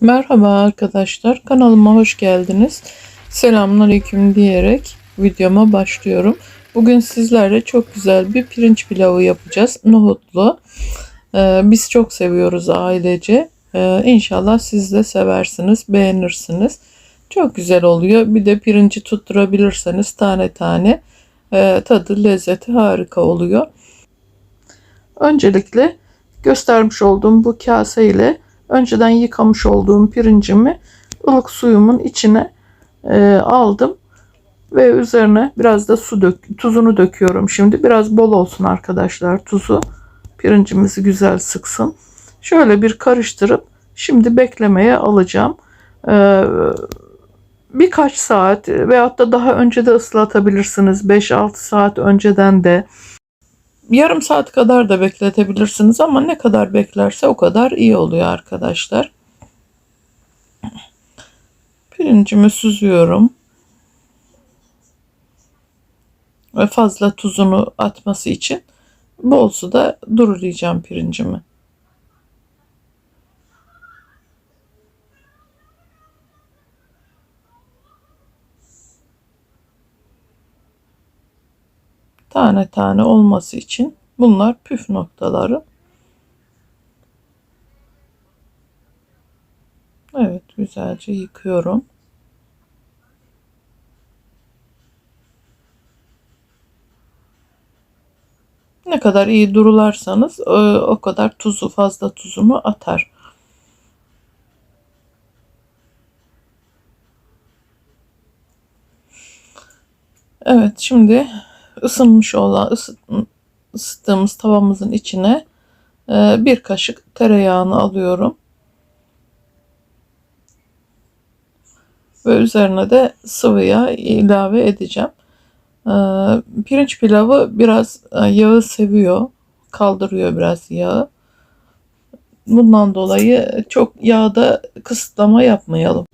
Merhaba arkadaşlar, kanalıma hoş geldiniz. Selamünaleyküm diyerek videoma başlıyorum. Bugün sizlerle çok güzel bir pirinç pilavı yapacağız. Nohutlu. Ee, biz çok seviyoruz ailece. Ee, inşallah siz de seversiniz, beğenirsiniz. Çok güzel oluyor. Bir de pirinci tutturabilirseniz tane tane e, tadı, lezzeti harika oluyor. Öncelikle göstermiş olduğum bu kase ile önceden yıkamış olduğum pirincimi ılık suyumun içine e, aldım ve üzerine biraz da su dök tuzunu döküyorum şimdi. Biraz bol olsun arkadaşlar tuzu. Pirincimizi güzel sıksın. Şöyle bir karıştırıp şimdi beklemeye alacağım. Ee, birkaç saat veyahut da daha önce de ıslatabilirsiniz. 5-6 saat önceden de yarım saat kadar da bekletebilirsiniz ama ne kadar beklerse o kadar iyi oluyor arkadaşlar. Pirincimi süzüyorum. Ve fazla tuzunu atması için bol suda durulayacağım pirincimi. Tane tane olması için bunlar püf noktaları. Evet güzelce yıkıyorum. Ne kadar iyi durularsanız e, o kadar tuzu fazla tuzunu atar. Evet şimdi ısınmış olan ısıt, ısıttığımız tavamızın içine e, bir kaşık tereyağını alıyorum. Ve üzerine de sıvı yağ ilave edeceğim. E, pirinç pilavı biraz e, yağı seviyor. Kaldırıyor biraz yağı. Bundan dolayı çok yağda kısıtlama yapmayalım.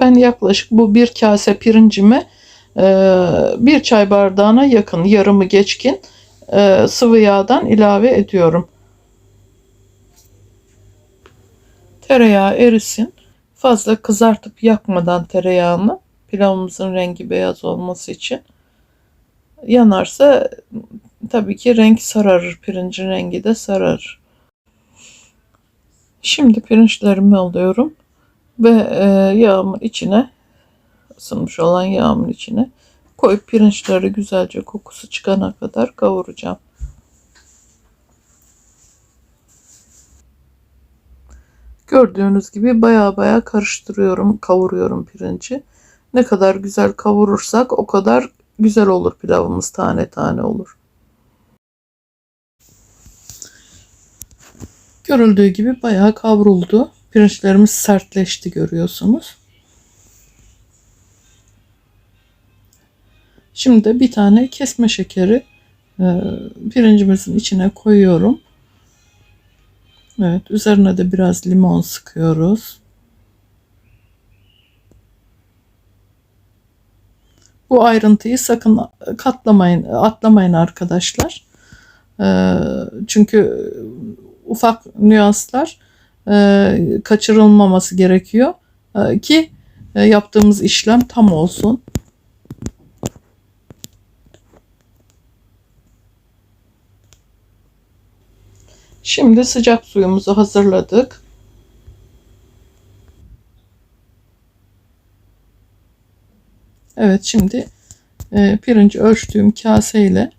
Ben yaklaşık bu bir kase pirincime bir çay bardağına yakın yarımı geçkin sıvı yağdan ilave ediyorum. Tereyağı erisin. Fazla kızartıp yakmadan tereyağını pilavımızın rengi beyaz olması için yanarsa tabii ki renk sararır. Pirincin rengi de sararır. Şimdi pirinçlerimi alıyorum ve yağımın içine ısınmış olan yağımın içine koyup pirinçleri güzelce kokusu çıkana kadar kavuracağım. Gördüğünüz gibi baya baya karıştırıyorum, kavuruyorum pirinci. Ne kadar güzel kavurursak o kadar güzel olur pilavımız tane tane olur. Görüldüğü gibi bayağı kavruldu. Pirinçlerimiz sertleşti görüyorsunuz. Şimdi bir tane kesme şekeri e, pirincimizin içine koyuyorum. Evet, üzerine de biraz limon sıkıyoruz. Bu ayrıntıyı sakın katlamayın, atlamayın arkadaşlar. E, çünkü ufak nüanslar e, kaçırılmaması gerekiyor ki yaptığımız işlem tam olsun. Şimdi sıcak suyumuzu hazırladık. Evet şimdi e, pirinci ölçtüğüm kaseyle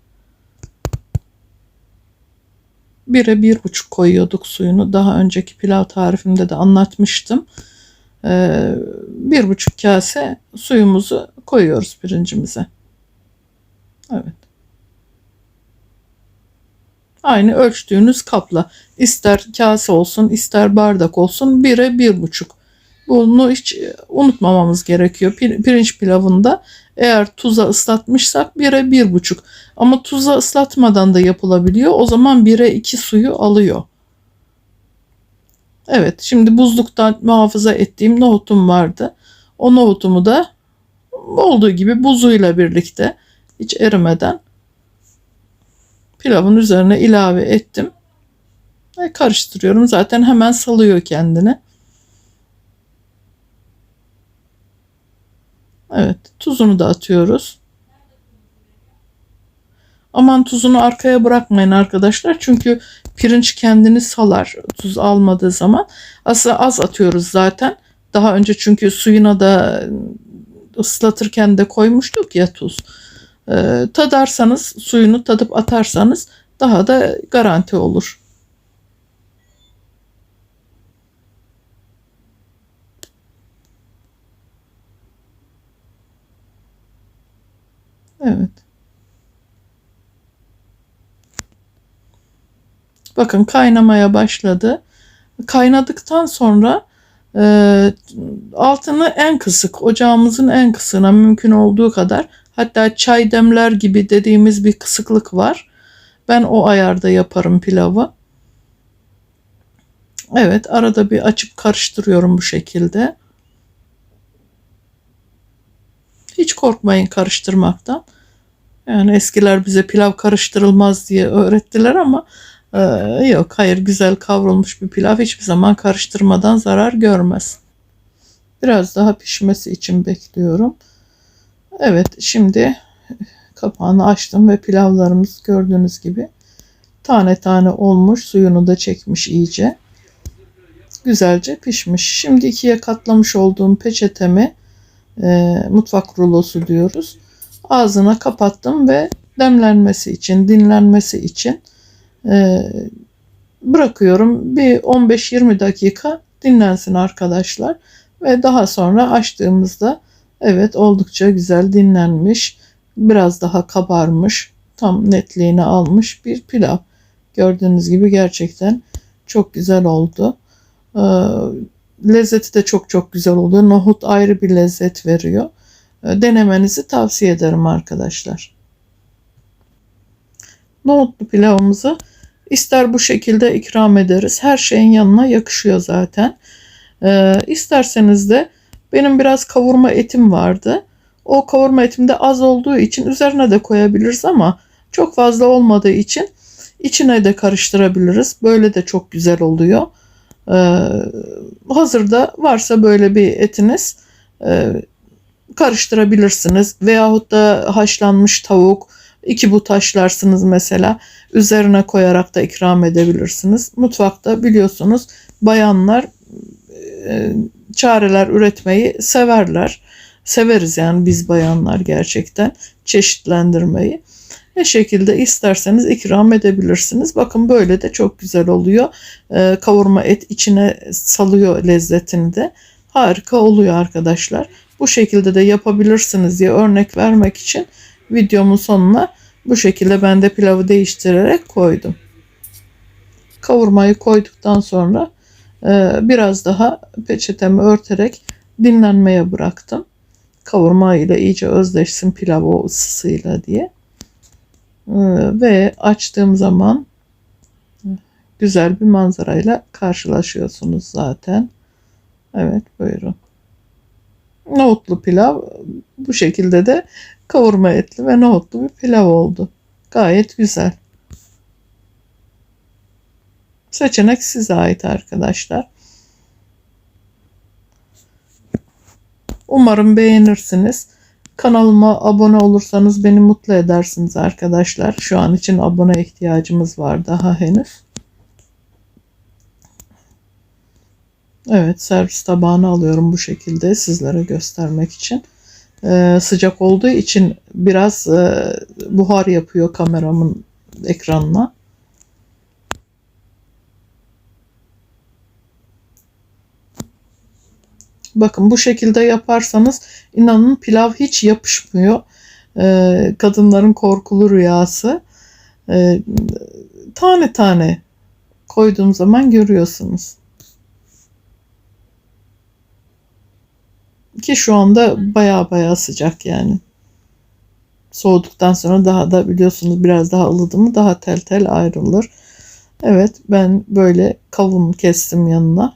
bire bir buçuk koyuyorduk suyunu. Daha önceki pilav tarifimde de anlatmıştım. E, bir buçuk kase suyumuzu koyuyoruz pirincimize. Evet. Aynı ölçtüğünüz kapla. ister kase olsun ister bardak olsun bire bir buçuk. Bunu hiç unutmamamız gerekiyor. Pirinç pilavında eğer tuza ıslatmışsak bire bir buçuk. Ama tuza ıslatmadan da yapılabiliyor. O zaman bire iki suyu alıyor. Evet şimdi buzluktan muhafaza ettiğim nohutum vardı. O nohutumu da olduğu gibi buzuyla birlikte hiç erimeden pilavın üzerine ilave ettim. Ve karıştırıyorum. Zaten hemen salıyor kendini. Evet, tuzunu da atıyoruz. Aman tuzunu arkaya bırakmayın arkadaşlar. Çünkü pirinç kendini salar tuz almadığı zaman. Aslında az atıyoruz zaten. Daha önce çünkü suyuna da ıslatırken de koymuştuk ya tuz. Ee, tadarsanız suyunu tadıp atarsanız daha da garanti olur. Evet. Bakın kaynamaya başladı. Kaynadıktan sonra e, altını en kısık, ocağımızın en kısığına mümkün olduğu kadar hatta çay demler gibi dediğimiz bir kısıklık var. Ben o ayarda yaparım pilavı. Evet arada bir açıp karıştırıyorum bu şekilde. Hiç korkmayın karıştırmaktan. Yani eskiler bize pilav karıştırılmaz diye öğrettiler ama e, yok hayır güzel kavrulmuş bir pilav hiçbir zaman karıştırmadan zarar görmez. Biraz daha pişmesi için bekliyorum. Evet şimdi kapağını açtım ve pilavlarımız gördüğünüz gibi tane tane olmuş suyunu da çekmiş iyice. Güzelce pişmiş. Şimdi ikiye katlamış olduğum peçetemi e, mutfak rulosu diyoruz. Ağzına kapattım ve demlenmesi için, dinlenmesi için e, bırakıyorum. Bir 15-20 dakika dinlensin arkadaşlar. Ve daha sonra açtığımızda evet oldukça güzel dinlenmiş. Biraz daha kabarmış. Tam netliğini almış bir pilav. Gördüğünüz gibi gerçekten çok güzel oldu. Ee, lezzeti de çok çok güzel oluyor. Nohut ayrı bir lezzet veriyor. Ee, denemenizi tavsiye ederim arkadaşlar. Nohutlu pilavımızı ister bu şekilde ikram ederiz. Her şeyin yanına yakışıyor zaten. Ee, isterseniz de benim biraz kavurma etim vardı. O kavurma etim de az olduğu için üzerine de koyabiliriz ama çok fazla olmadığı için içine de karıştırabiliriz. Böyle de çok güzel oluyor. Ee, hazırda varsa böyle bir etiniz e, karıştırabilirsiniz. Veyahut da haşlanmış tavuk iki but haşlarsınız mesela. Üzerine koyarak da ikram edebilirsiniz. Mutfakta biliyorsunuz bayanlar e, çareler üretmeyi severler. Severiz yani biz bayanlar gerçekten çeşitlendirmeyi. Ne şekilde isterseniz ikram edebilirsiniz. Bakın böyle de çok güzel oluyor. Ee, kavurma et içine salıyor lezzetini de. Harika oluyor arkadaşlar. Bu şekilde de yapabilirsiniz diye örnek vermek için videomun sonuna bu şekilde ben de pilavı değiştirerek koydum. Kavurmayı koyduktan sonra biraz daha peçetemi örterek dinlenmeye bıraktım. Kavurma ile iyice özleşsin pilav o ısısıyla diye. Ee, ve açtığım zaman güzel bir manzarayla karşılaşıyorsunuz zaten. Evet buyurun. Nohutlu pilav bu şekilde de kavurma etli ve nohutlu bir pilav oldu. Gayet güzel. Seçenek size ait arkadaşlar. Umarım beğenirsiniz. Kanalıma abone olursanız beni mutlu edersiniz arkadaşlar. Şu an için abone ihtiyacımız var daha henüz. Evet servis tabağını alıyorum bu şekilde sizlere göstermek için. Ee, sıcak olduğu için biraz e, buhar yapıyor kameramın ekranına. Bakın bu şekilde yaparsanız inanın pilav hiç yapışmıyor. Ee, kadınların korkulu rüyası. Ee, tane tane koyduğum zaman görüyorsunuz. Ki şu anda baya baya sıcak yani. Soğuduktan sonra daha da biliyorsunuz biraz daha ılıdı mı daha tel tel ayrılır. Evet ben böyle kavun kestim yanına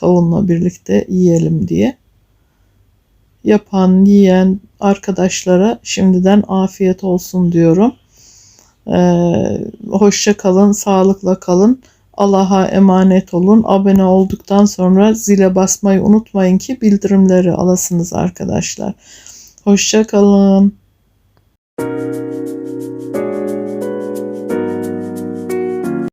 kavunla birlikte yiyelim diye. Yapan, yiyen arkadaşlara şimdiden afiyet olsun diyorum. Ee, hoşça kalın, sağlıkla kalın. Allah'a emanet olun. Abone olduktan sonra zile basmayı unutmayın ki bildirimleri alasınız arkadaşlar. Hoşça kalın.